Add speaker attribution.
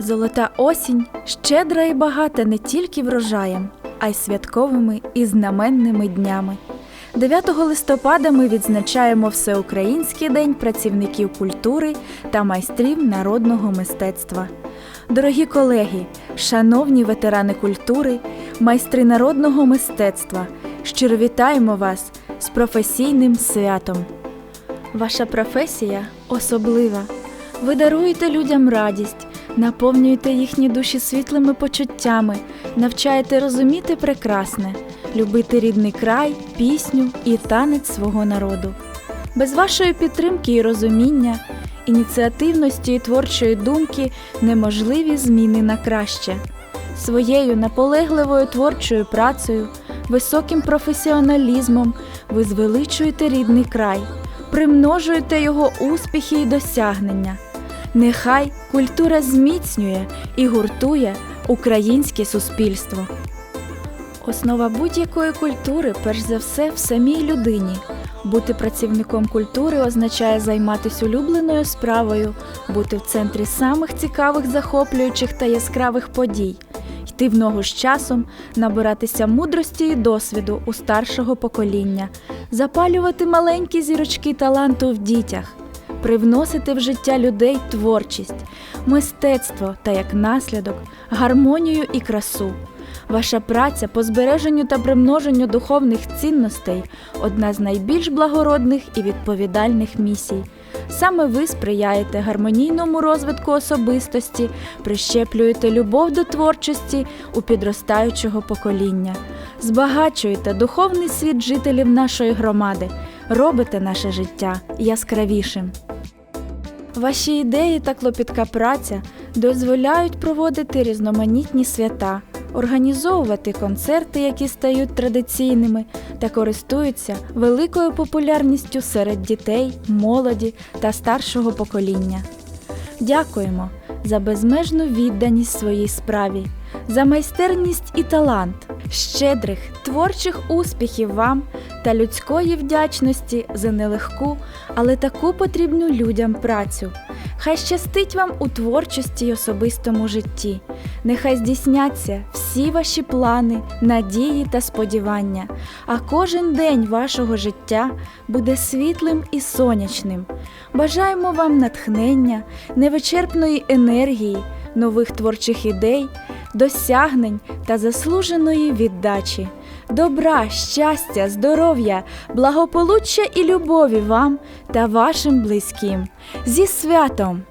Speaker 1: Золота осінь щедра і багата не тільки врожаєм, а й святковими і знаменними днями. 9 листопада ми відзначаємо Всеукраїнський день працівників культури та майстрів народного мистецтва. Дорогі колеги, шановні ветерани культури, майстри народного мистецтва, щиро вітаємо вас з професійним святом. Ваша професія особлива. Ви даруєте людям радість, наповнюєте їхні душі світлими почуттями, навчаєте розуміти прекрасне, любити рідний край, пісню і танець свого народу. Без вашої підтримки і розуміння, ініціативності і творчої думки неможливі зміни на краще. Своєю наполегливою творчою працею, високим професіоналізмом ви звеличуєте рідний край, примножуєте його успіхи і досягнення. Нехай культура зміцнює і гуртує українське суспільство. Основа будь-якої культури, перш за все, в самій людині. Бути працівником культури означає займатися улюбленою справою, бути в центрі самих цікавих, захоплюючих та яскравих подій, йти в ногу з часом, набиратися мудрості і досвіду у старшого покоління, запалювати маленькі зірочки таланту в дітях, привносити в життя людей творчість, мистецтво та як наслідок, гармонію і красу. Ваша праця по збереженню та примноженню духовних цінностей одна з найбільш благородних і відповідальних місій. Саме ви сприяєте гармонійному розвитку особистості, прищеплюєте любов до творчості у підростаючого покоління, збагачуєте духовний світ жителів нашої громади, робите наше життя яскравішим. Ваші ідеї та клопітка праця дозволяють проводити різноманітні свята, організовувати концерти, які стають традиційними та користуються великою популярністю серед дітей, молоді та старшого покоління. Дякуємо за безмежну відданість своїй справі, за майстерність і талант, щедрих творчих успіхів вам та людської вдячності за нелегку, але таку потрібну людям працю. Хай щастить вам у творчості й особистому житті. Нехай здійсняться всі ваші плани, надії та сподівання, а кожен день вашого життя буде світлим і сонячним. Бажаємо вам натхнення, невичерпної енергії, нових творчих ідей, досягнень та заслуженої віддачі. Добра, щастя, здоров'я, благополуччя і любові вам та вашим близьким. Зі святом!